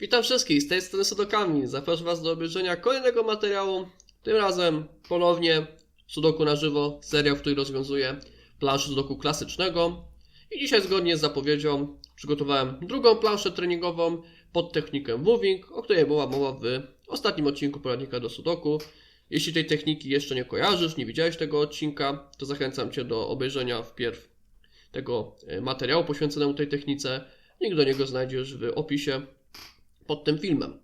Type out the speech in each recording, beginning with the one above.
Witam wszystkich, z tej strony Sudokami. Zapraszam Was do obejrzenia kolejnego materiału. Tym razem ponownie Sudoku na żywo, seria, w której rozwiązuję planszę Sudoku klasycznego. I dzisiaj zgodnie z zapowiedzią przygotowałem drugą planszę treningową pod technikę moving, o której była mowa w ostatnim odcinku poradnika do Sudoku. Jeśli tej techniki jeszcze nie kojarzysz, nie widziałeś tego odcinka, to zachęcam Cię do obejrzenia wpierw tego e, materiału poświęconemu tej technice. Link do niego znajdziesz w opisie pod tym filmem.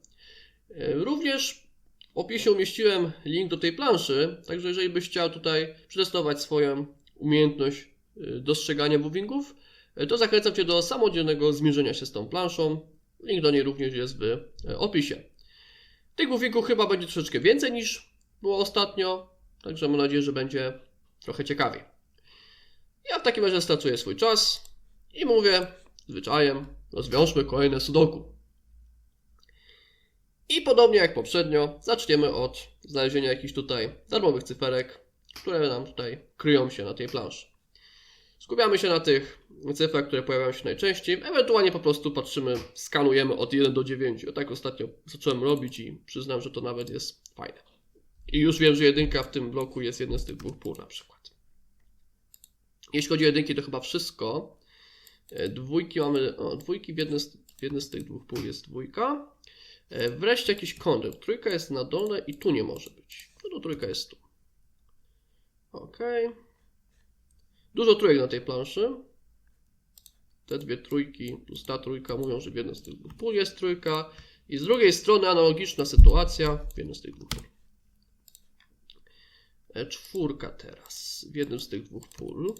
E, Również w opisie umieściłem link do tej planszy, także jeżeli byś chciał tutaj przetestować swoją umiejętność e, dostrzegania movingów, e, to zachęcam Cię do samodzielnego zmierzenia się z tą planszą. Link do niej również jest w opisie. Tych movingów chyba będzie troszeczkę więcej niż było ostatnio, także mam nadzieję, że będzie trochę ciekawiej. Ja w takim razie stracuję swój czas i mówię zwyczajem, rozwiążmy kolejne sudoku. I podobnie jak poprzednio, zaczniemy od znalezienia jakichś tutaj darmowych cyferek, które nam tutaj kryją się na tej planszy. Skupiamy się na tych cyfrach, które pojawiają się najczęściej, ewentualnie po prostu patrzymy, skanujemy od 1 do 9. O tak ostatnio zacząłem robić i przyznam, że to nawet jest fajne. I już wiem, że jedynka w tym bloku jest jeden z tych dwóch pól na przykład. Jeśli chodzi o jedynki, to chyba wszystko. E, Dwójki mamy, o, dwójki w jednym z, w jednym z tych dwóch pól jest dwójka. E, Wreszcie jakiś kątem. Trójka jest na dole i tu nie może być. No to trójka jest tu. Ok. Dużo trójek na tej planszy. Te dwie trójki plus ta trójka mówią, że w jednym z tych dwóch pól jest trójka. I z drugiej strony analogiczna sytuacja w jednym z tych dwóch pól. E, Czwórka teraz w jednym z tych dwóch pól.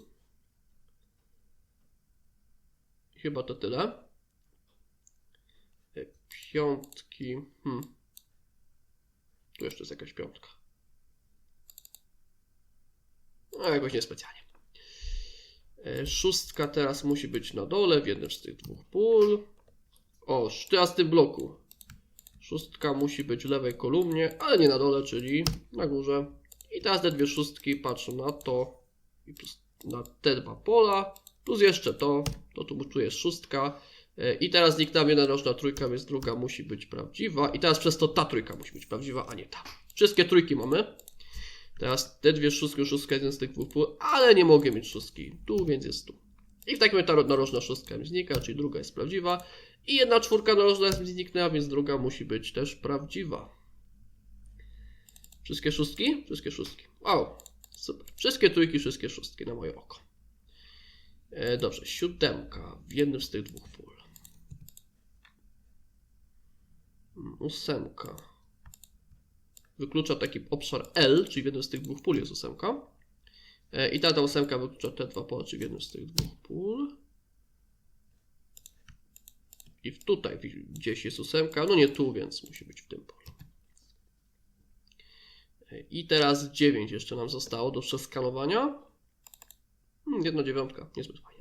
Chyba to tyle. Piątki. Hmm. Tu jeszcze jest jakaś piątka. No, jakoś niespecjalnie. E, Szóstka teraz musi być na dole w jednym z tych dwóch pól. O, teraz w tym bloku. Szóstka musi być w lewej kolumnie, ale nie na dole, czyli na górze. I teraz te dwie szóstki patrzą na to i plus na te dwa pola, plus jeszcze to, to tu, tu jest szóstka. E, I teraz zniknęła jedna roczna trójka, więc druga musi być prawdziwa. I teraz przez to ta trójka musi być prawdziwa, a nie ta. Wszystkie trójki mamy. Teraz te dwie szóstki, szóstka jeden z tych dwóch pól, ale nie mogę mieć szóstki tu, więc jest tu. I w takim razie ta narożna szóstka mi znika, czyli druga jest prawdziwa. I jedna czwórka narożna jest mi zniknęła, więc druga musi być też prawdziwa. Wszystkie szóstki? Wszystkie szóstki. Wow, super. Wszystkie trójki, wszystkie szóstki na moje oko. E, dobrze, siódemka w jednym z tych dwóch pól. Ósemka. Wyklucza taki obszar L, czyli w jednym z tych dwóch pól jest ósemka. E, I ta, ta ósemka wyklucza te dwa pola, czyli w jednym z tych dwóch pól. I tutaj gdzieś jest ósemka, no nie tu, więc musi być w tym polu. I teraz 9 jeszcze nam zostało do przeskanowania. Hmm, jedna dziewiątka, niezbyt fajnie.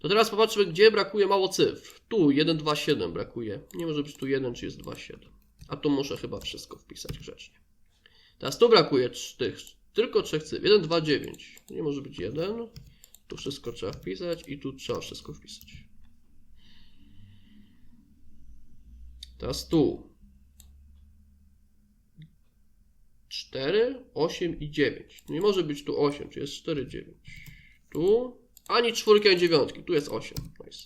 To teraz popatrzmy, gdzie brakuje mało cyfr. Tu 1, 2, 7 brakuje. Nie może być tu 1, czy jest 2, 7. A tu muszę chyba wszystko wpisać grzecznie. Teraz tu brakuje tych, tylko trzech cyfr. 1, 2, 9. Nie może być 1. Tu wszystko trzeba wpisać i tu trzeba wszystko wpisać. Teraz tu 4, 8 i 9. Nie może być tu 8, czyli jest 4, 9. Tu ani czwórki, ani dziewiątki. Tu jest 8. Nice.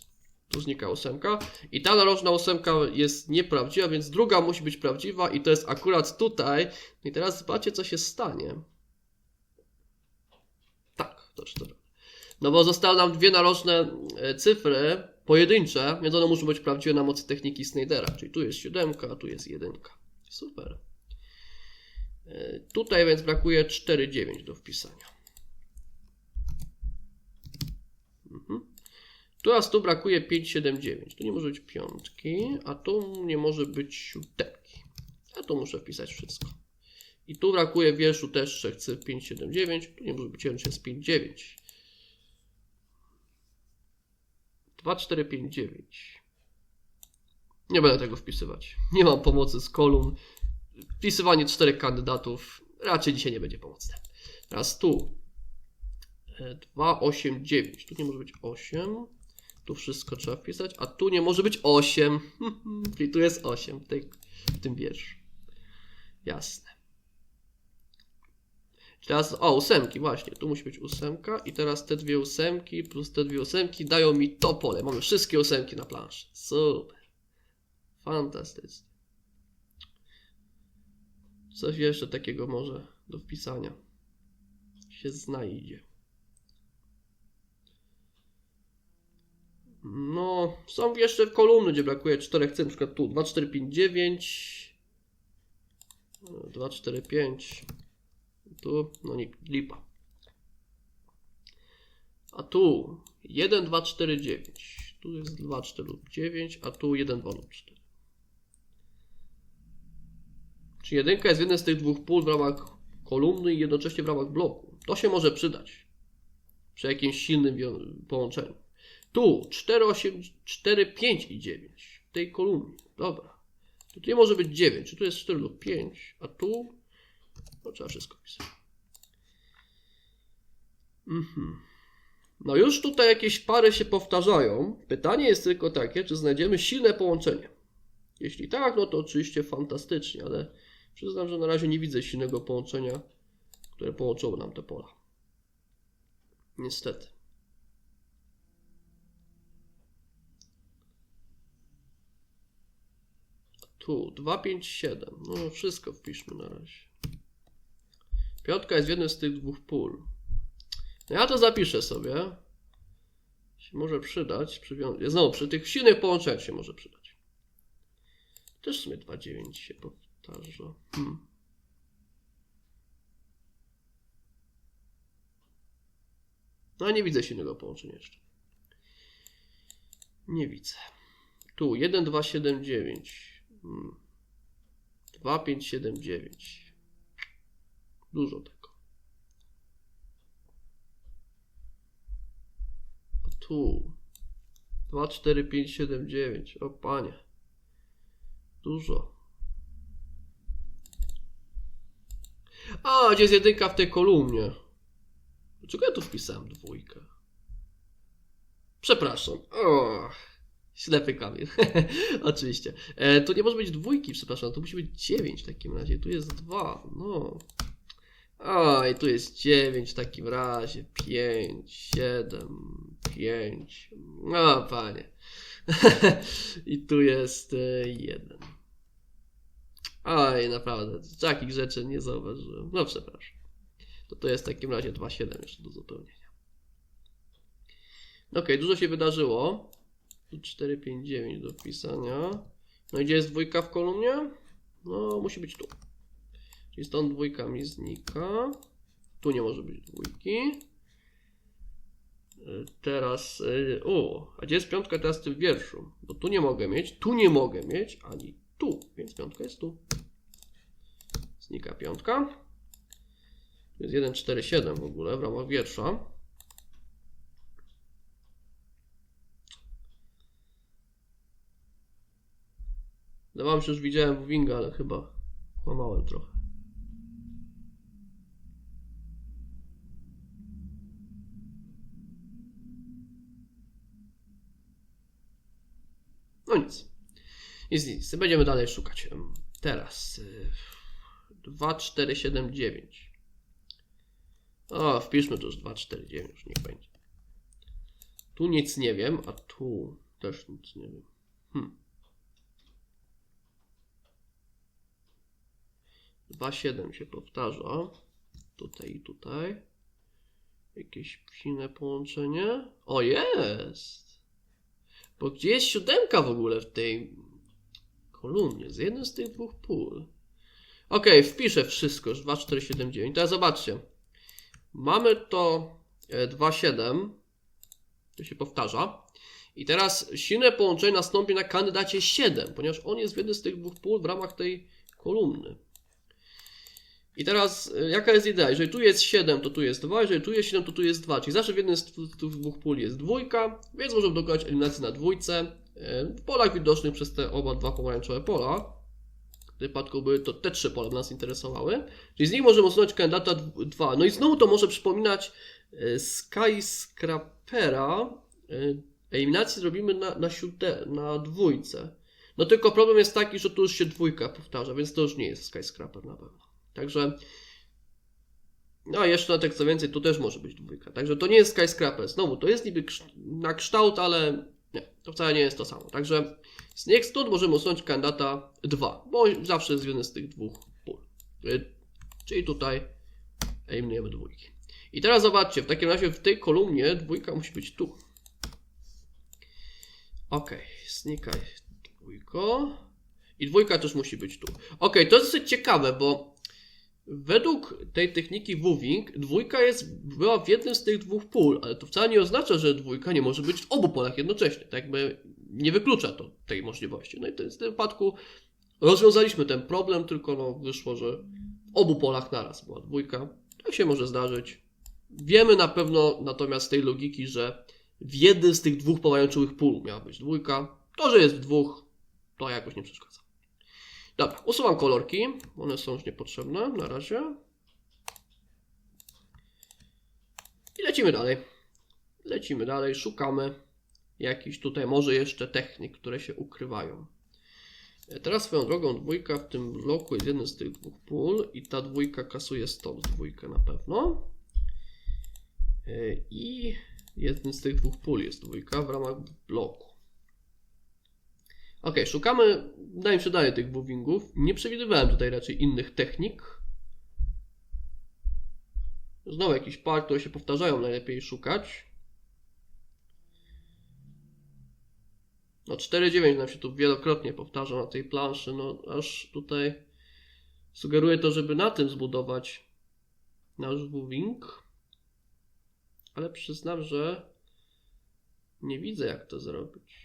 Tu znika ósemka. I ta narożna ósemka jest nieprawdziwa, więc druga musi być prawdziwa i to jest akurat tutaj. I teraz zobaczcie, co się stanie. Tak, to jest to. No bo zostały nam dwie narożne e, cyfry pojedyncze, więc one muszą być prawdziwe na mocy techniki Snydera. Czyli tu jest siódemka, a tu jest jedynka. Super. E, Tutaj więc brakuje 4,9 do wpisania. Mhm. Teraz tu brakuje 5,79. Tu nie może być piątki, a tu nie może być siódemki. A tu muszę wpisać wszystko. I tu brakuje wierszu też trzech cyfr 5,79. Tu nie może być 1, jest 5,9. 2, 4, 5, 9. Nie będę tego wpisywać. Nie mam pomocy z kolumn wpisywanie czterech kandydatów raczej dzisiaj nie będzie pomocne. Teraz tu 2, 8, 9. Tu nie może być 8. Tu wszystko trzeba wpisać, a tu nie może być 8. Czyli tu jest 8 w, tej, w tym wierszu. Jasne. Teraz, o, ósemki, właśnie, tu musi być ósemka i teraz te dwie ósemki plus te dwie ósemki dają mi to pole. Mamy wszystkie ósemki na planszy. Super. Fantastycznie. Coś jeszcze takiego może do wpisania się znajdzie. No, są jeszcze kolumny, gdzie brakuje 4 cm, na przykład tu. 2, 4, 5, 9 2, 4, 5 tu, no nie, lipa. A tu 1, 2, 4, 9 tu jest 2, 4 lub 9 a tu 1, 2 lub 4 czy jedynka jest w z tych dwóch pól w ramach kolumny i jednocześnie w ramach bloku. To się może przydać przy jakimś silnym połączeniu. Tu 4, 8, 4, 5 i 9 w tej kolumnie. Dobra. To tu nie może być 9, czy tu jest 4 lub 5, a tu no, trzeba wszystko pisać. Mhm. No już tutaj jakieś pary się powtarzają. Pytanie jest tylko takie, czy znajdziemy silne połączenie. Jeśli tak, no to oczywiście fantastycznie, ale przyznam, że na razie nie widzę silnego połączenia, które połączyło nam te pola. Niestety. Tu 2, 5, 7. No wszystko wpiszmy na razie. Piątka jest w jednym z tych dwóch pól. No ja to zapiszę sobie. Się może przydać. Przy, znowu, przy tych silnych połączeniach się może przydać. Też w sumie 2, 9 się powtarza. Hmm. No nie widzę silnego połączenia jeszcze. Nie widzę. Tu 1, 2, 7, 9. Hmm. 2, 5, 7, 9. Dużo tego. A tu 2, 4, 5, 7, 9. O panie. Dużo. A, gdzie jest jedynka w tej kolumnie? Dlaczego ja tu wpisałem dwójkę? Przepraszam. Ślepy kamień. Oczywiście. E, tu nie może być dwójki, przepraszam. Tu musi być 9 w takim razie. Tu jest 2. No. O, i tu jest 9 w takim razie. 5, 7, 5. No, panie. I tu jest 1. Oj, naprawdę. Takich rzeczy nie zauważyłem. No, przepraszam. To to jest w takim razie 2,7 jeszcze do uzupełnienia. Ok, dużo się wydarzyło. Tu 4, 5, 9 do wpisania. No i gdzie jest dwójka w kolumnie? No, musi być tu. Czyli stąd dwójka mi znika. Tu nie może być dwójki. Y, Teraz, o, a gdzie jest piątka teraz w tym wierszu? Bo tu nie mogę mieć, tu nie mogę mieć, ani tu, więc piątka jest tu. Znika piątka. To jest 1, 4, 7 w ogóle w ramach wiersza. Wydawało się, że już widziałem Winga, ale chyba kłamałem trochę. No nic. Nic, nic. Będziemy dalej szukać. Teraz. y, 2, 4, 7, 9. O, wpiszmy to już 2, 4, 9, już niech będzie. Tu nic nie wiem, a tu też nic nie wiem. Hmm. 2, 7 się powtarza. Tutaj i tutaj. Jakieś silne połączenie. O, jest! Bo gdzie jest siódemka w ogóle w tej kolumnie? Z jednym z tych dwóch pól. Ok, wpiszę wszystko, już 2, 4, 7, 9. Teraz zobaczcie. Mamy to e, 2, 7. To się powtarza. I teraz silne połączenie nastąpi na kandydacie 7, ponieważ on jest w jednym z tych dwóch pól w ramach tej kolumny. I teraz e, jaka jest idea? Jeżeli tu jest 7, to tu jest 2, jeżeli tu jest 7, to tu jest 2. Czyli zawsze w jednym z tych dwóch pól jest dwójka, więc możemy dokonać eliminacji na dwójce. e, W polach widocznych przez te oba dwa pomarańczowe pola. W tym przypadku były to te trzy pola, nas interesowały. Czyli z nich możemy usunąć kandydata 2. No i znowu to może przypominać e, Skyscrapera e, eliminacji zrobimy na, na, sióde, na dwójce. No tylko problem jest taki, że tu już się dwójka powtarza, więc to już nie jest skyscraper na pewno. Także. No jeszcze na tak co więcej, tu też może być dwójka. Także to nie jest skyscraper. Znowu, to jest niby na kształt, ale nie, to wcale nie jest to samo. Także z stąd możemy usunąć kandydata 2, bo zawsze jest jeden z tych dwóch pól. Y, Czyli tutaj eliminujemy dwójki. I teraz zobaczcie, w takim razie w tej kolumnie dwójka musi być tu. Ok, znikaj dwójko. I dwójka też musi być tu. Ok, to jest dosyć ciekawe, bo według tej techniki Wuving dwójka jest, była w jednym z tych dwóch pól, ale to wcale nie oznacza, że dwójka nie może być w obu polach jednocześnie. Tak jakby nie wyklucza to tej możliwości. No i w tym wypadku rozwiązaliśmy ten problem, tylko no wyszło, że w obu polach naraz była dwójka. Tak się może zdarzyć. Wiemy na pewno natomiast z tej logiki, że w jednym z tych dwóch pomarańczowych pól miała być dwójka. To, że jest w dwóch, to jakoś nie przeszkadza. Dobra, usuwam kolorki. One są już niepotrzebne na razie. I lecimy dalej. Lecimy dalej, szukamy jakichś tutaj może jeszcze technik, które się ukrywają. E, Teraz swoją drogą dwójka w tym bloku jest jeden z tych dwóch pól i ta dwójka kasuje stąd dwójkę na pewno. E, I jeden z tych dwóch pól jest dwójka w ramach bloku. Ok, szukamy, wydaje mi się, dalej tych movingów. Nie przewidywałem tutaj raczej innych technik. Znowu jakiś par, które się powtarzają, najlepiej szukać. No 4.9 nam się tu wielokrotnie powtarza na tej planszy, no aż tutaj sugeruję to, żeby na tym zbudować nasz moving. Ale przyznam, że nie widzę jak to zrobić.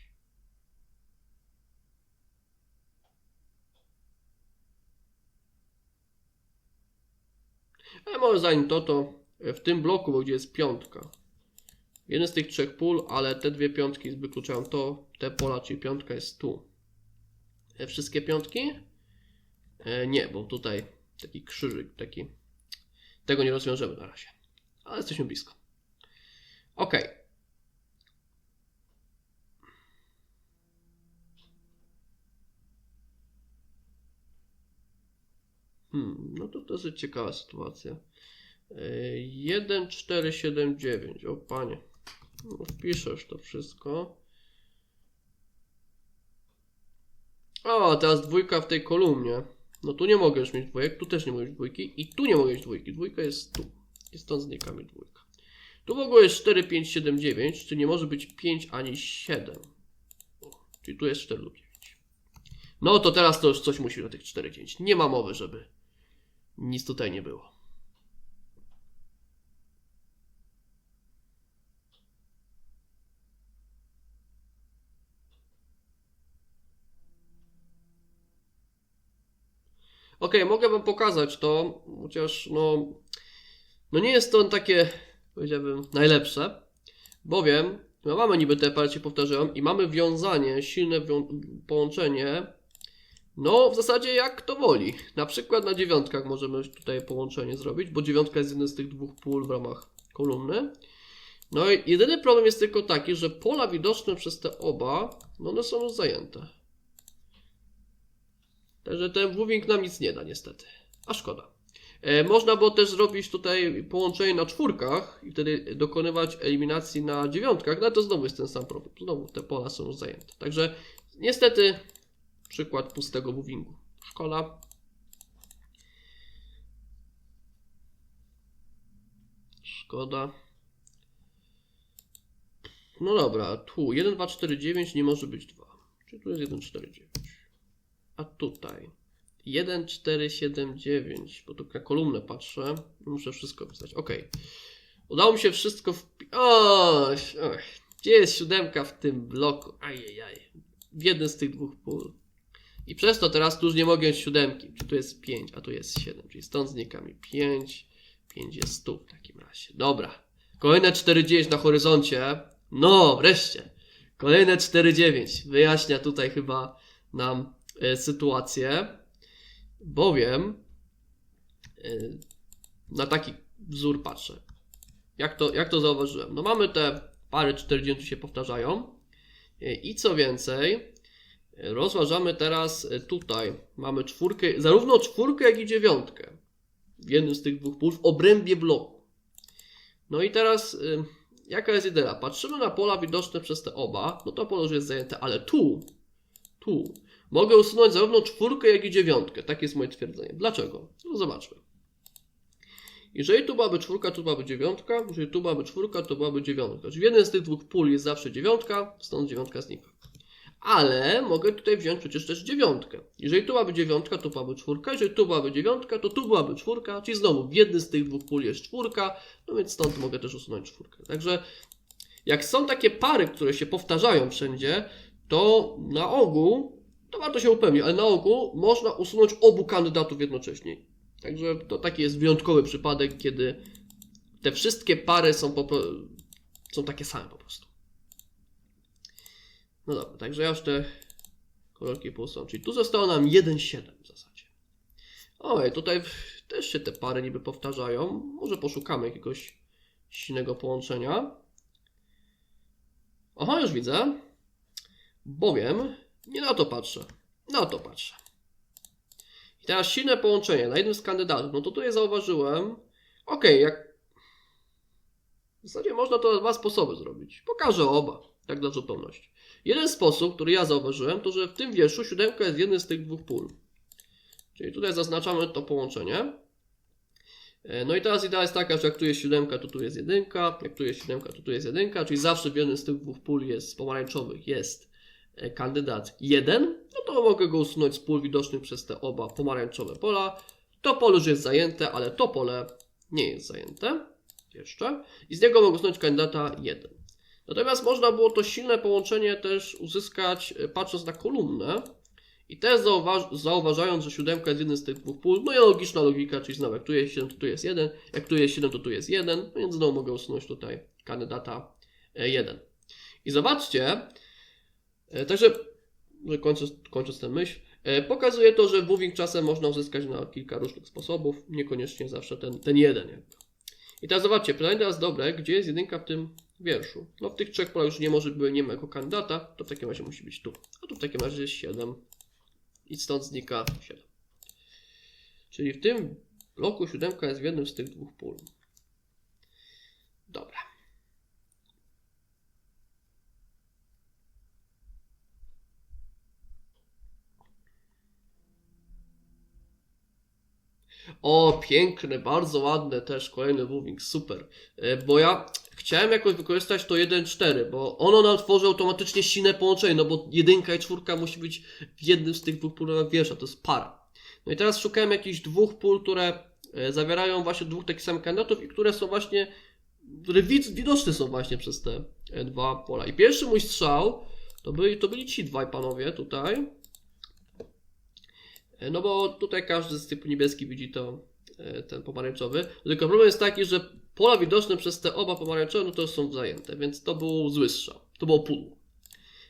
Ale może zanim to, to w tym bloku, bo gdzie jest piątka. Jeden z tych trzech pól, ale te dwie piątki wykluczają to, te pola, czyli piątka jest tu. E, Wszystkie piątki? E, nie, bo tutaj taki krzyżyk, taki. Tego nie rozwiążemy na razie. Ale jesteśmy blisko. Ok. Hmm, no to dosyć ciekawa sytuacja. 1479, o panie. No, wpiszesz to wszystko. O, teraz dwójka w tej kolumnie. No tu nie mogę już mieć dwójek, tu też nie mogę mieć dwójki i tu nie mogę mieć dwójki. Dwójka jest tu. I stąd znika mi dwójka. Tu w ogóle jest 4, 5, 7, 9, czyli nie może być 5 ani 7. O, czyli tu jest 4 lub 9. No to teraz to już coś musi na tych 4, 9. Nie ma mowy, żeby nic tutaj nie było. Ok, mogę wam pokazać to, chociaż no, no nie jest to takie, powiedziałbym, najlepsze, bowiem no mamy niby te parcie powtarzają i mamy wiązanie, silne wią- połączenie, no w zasadzie jak to woli. Na przykład na dziewiątkach możemy tutaj połączenie zrobić, bo dziewiątka jest jeden z tych dwóch pól w ramach kolumny. No i jedyny problem jest tylko taki, że pola widoczne przez te oba, no one są już zajęte. Także ten moving nam nic nie da niestety. A szkoda. E, można było też zrobić tutaj połączenie na czwórkach i wtedy dokonywać eliminacji na dziewiątkach, no ale to znowu jest ten sam problem. Znowu te pola są już zajęte. Także niestety przykład pustego movingu. Szkoda. Szkoda. No dobra, tu 1, 2, 4, 9 nie może być 2. Czyli tu jest 1, 4, 9. A tutaj 1, 4, 7, 9, bo tu na kolumnę patrzę. Muszę wszystko wpisać. Ok. Udało mi się wszystko wpi... O, oj, gdzie jest siódemka w tym bloku? Ajajaj. W jednym z tych dwóch pól. I przez to teraz tu już nie mogę siódemki. Czy tu jest 5, a tu jest 7. Czyli stąd znika mi 5. 5 jest tu w takim razie. Dobra. Kolejne 4,9 na horyzoncie. No, wreszcie. Kolejne 4,9. Wyjaśnia tutaj chyba nam e, sytuację, bowiem e, na taki wzór patrzę. Jak to, jak to zauważyłem? No mamy te pary 4,9 się powtarzają. E, I co więcej, rozważamy teraz e, tutaj. Mamy czwórkę, zarówno czwórkę, jak i dziewiątkę. W jednym z tych dwóch pól w obrębie bloku. No i teraz, y, jaka jest idea? Patrzymy na pola widoczne przez te oba. No to pole już jest zajęte, ale tu, tu, mogę usunąć zarówno czwórkę, jak i dziewiątkę. Tak jest moje twierdzenie. Dlaczego? No zobaczmy. Jeżeli tu byłaby czwórka, tu byłaby dziewiątka. Jeżeli tu byłaby czwórka, to byłaby dziewiątka. Czyli w jednym z tych dwóch pól jest zawsze dziewiątka, stąd dziewiątka znika. Ale mogę tutaj wziąć przecież też dziewiątkę. Jeżeli tu byłaby dziewiątka, to byłaby czwórka. Jeżeli tu byłaby dziewiątka, to tu byłaby czwórka. Czyli znowu w jednym z tych dwóch pól jest czwórka. No więc stąd mogę też usunąć czwórkę. Także jak są takie pary, które się powtarzają wszędzie, to na ogół, to warto się upewnić, ale na ogół można usunąć obu kandydatów jednocześnie. Także to taki jest wyjątkowy przypadek, kiedy te wszystkie pary są, po, są takie same po prostu. No dobra, także już te kolorki posuwam. Czyli tu zostało nam 1,7 w zasadzie. Oj, tutaj też się te pary niby powtarzają. Może poszukamy jakiegoś silnego połączenia. Aha, już widzę. Bowiem nie na to patrzę. Na to patrzę. I teraz silne połączenie na jednym z kandydatów. No to tutaj zauważyłem. Okej, jak. W zasadzie można to na dwa sposoby zrobić. Pokażę oba, tak dla zupełności. Jeden sposób, który ja zauważyłem, to że w tym wierszu siódemka jest jednym z tych dwóch pól. Czyli tutaj zaznaczamy to połączenie. E, No i teraz idea jest taka, że jak tu jest siódemka, to tu jest jedynka, jak tu jest siódemka, to tu jest jedynka, czyli zawsze w jednym z tych dwóch pól jest pomarańczowych jest e, kandydat 1, no to mogę go usunąć z pól widocznych przez te oba pomarańczowe pola. To pole już jest zajęte, ale to pole nie jest zajęte jeszcze i z niego mogę usunąć kandydata 1. Natomiast można było to silne połączenie też uzyskać e, patrząc na kolumnę i też zauważ, zauważając, że siódemka jest jednym z tych dwóch pól, no i logiczna logika, czyli znowu jak tu jest 7, to tu jest 1, jak tu jest 7, to tu jest 1, no więc znowu mogę usunąć tutaj kandydata e, 1. I zobaczcie, e, także że kończąc, kończąc tę myśl, e, pokazuje to, że moving czasem można uzyskać na kilka różnych sposobów, niekoniecznie zawsze ten, ten jeden. I teraz zobaczcie, pytanie teraz dobre, gdzie jest jedynka w tym wierszu? No w tych trzech polach już nie może być nie ma jako kandydata, to w takim razie musi być tu. A tu w takim razie jest 7 i stąd znika 7. Czyli w tym bloku siódemka jest w jednym z tych dwóch pól. Dobra. O, piękne, bardzo ładne też, kolejny moving, super. E, Bo ja chciałem jakoś wykorzystać to 1.4, bo ono nam tworzy automatycznie silne połączenie, no bo jedynka i czwórka musi być w jednym z tych dwóch pól wiersza, to jest para. No i teraz szukałem jakichś dwóch pól, które e, zawierają właśnie dwóch takich samych kandydatów i które są właśnie, które widoczne są właśnie przez te e, dwa pola. I pierwszy mój strzał to byli, to byli ci dwaj panowie tutaj. E, No bo tutaj każdy z typu niebieski widzi to, ten pomarańczowy. Tylko problem jest taki, że pola widoczne przez te oba pomarańczowe no to już są zajęte, więc to był zły strzał. To było pudło.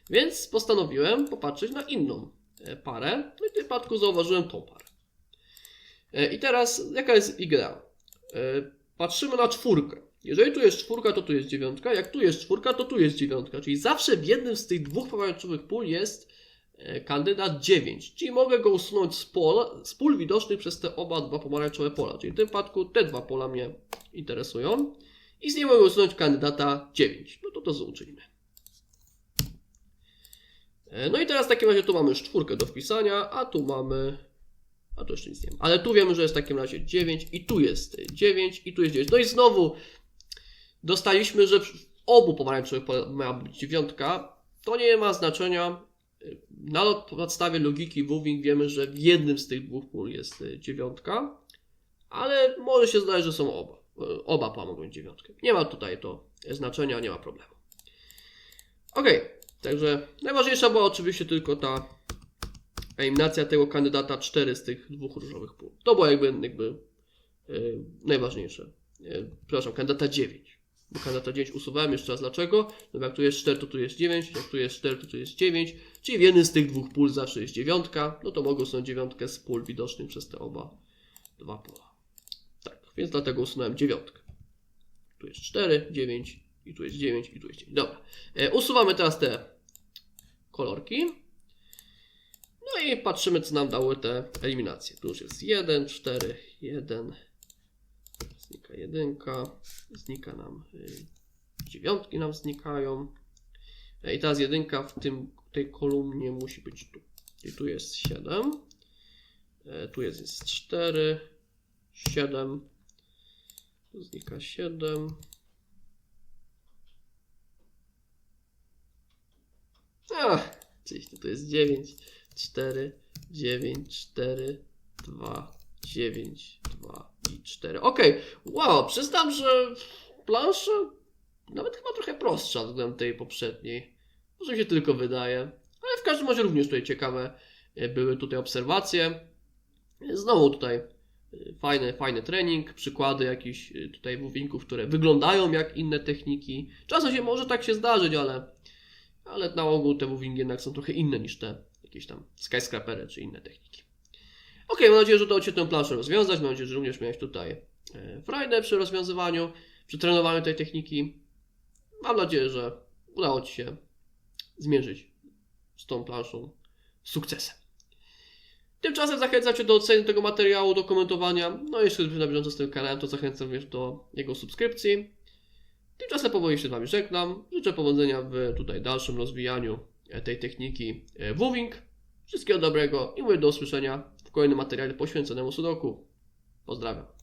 Więc postanowiłem popatrzeć na inną e, parę. No i w tym przypadku zauważyłem tą parę. E, I teraz jaka jest idea? E, Patrzymy na czwórkę. Jeżeli tu jest czwórka, to tu jest dziewiątka. Jak tu jest czwórka, to tu jest dziewiątka. Czyli zawsze w jednym z tych dwóch pomarańczowych pól jest kandydat 9. Czyli mogę go usunąć z, pola, z pól widocznych przez te oba dwa pomarańczowe pola. Czyli w tym przypadku te dwa pola mnie interesują. I z niej mogę usunąć kandydata 9. No to to uczyńmy. E, No i teraz w takim razie tu mamy już czwórkę do wpisania, a tu mamy. A tu jeszcze nic nie ma. Ale tu wiemy, że jest w takim razie 9 i tu jest 9 i tu jest 9. No i znowu dostaliśmy, że w obu pomarańczowych miała być dziewiątka. To nie ma znaczenia. Na podstawie logiki moving wiemy, że w jednym z tych dwóch pól jest y, dziewiątka, ale może się zdarzyć, że są oba. Y, Oba pola mogą mieć dziewiątkę. Nie ma tutaj to znaczenia, nie ma problemu. Ok, także najważniejsza była oczywiście tylko ta eliminacja tego kandydata 4 z tych dwóch różowych pól. To było jakby, jakby yy, najważniejsze. Yy, przepraszam, kandydata 9. Bo kandydata 9 usuwałem jeszcze raz dlaczego? No jak tu jest 4, to tu jest 9, jak tu jest 4, to tu jest 9, czyli w jednym z tych dwóch pól zawsze jest dziewiątka, no to mogę usunąć dziewiątkę z pól widocznych przez te oba dwa pola. Tak, więc dlatego usunąłem dziewiątkę. Tu jest 4, 9 i tu jest 9 i tu jest 9. Dobra. E, usuwamy teraz te kolorki. No i patrzymy, co nam dały te eliminacje. Tu już jest 1, 4, 1. Znika jedynka. Znika nam y, dziewiątki nam znikają. E, I teraz jedynka w tym, tej kolumnie musi być tu. I tu jest 7. E, Tu jest, jest 4, 7. Tu znika 7. A, oczywiście tu jest 9, 4, 9, 4, 2, 9, 2 i 4. Okej, wow, przyznam, że plansza nawet chyba trochę prostsza względem tej poprzedniej. Może mi się tylko wydaje. Ale w każdym razie również tutaj ciekawe e, były tutaj obserwacje. Znowu tutaj e, fajny, fajny trening, przykłady jakichś e, tutaj wówinków, które wyglądają jak inne techniki. Czasem się może tak się zdarzyć, ale, ale na ogół te wówingi jednak są trochę inne niż te jakieś tam skyscrapery czy inne techniki. Ok, mam nadzieję, że udało Ci tę planszę rozwiązać. Mam nadzieję, że również miałeś tutaj e, frajdę przy rozwiązywaniu, przy trenowaniu tej techniki. Mam nadzieję, że udało Ci się zmierzyć z tą planszą sukcesem. Tymczasem zachęcam Cię do oceny tego materiału, do komentowania. No i jeśli jesteś na bieżąco z tym kanałem, to zachęcam również do jego subskrypcji. Tymczasem powoli się z Wami żegnam. Życzę powodzenia w tutaj dalszym rozwijaniu e, tej techniki e, Wowing. Wszystkiego dobrego i mówię do usłyszenia w kolejnym materiale poświęconemu Sudoku. Pozdrawiam.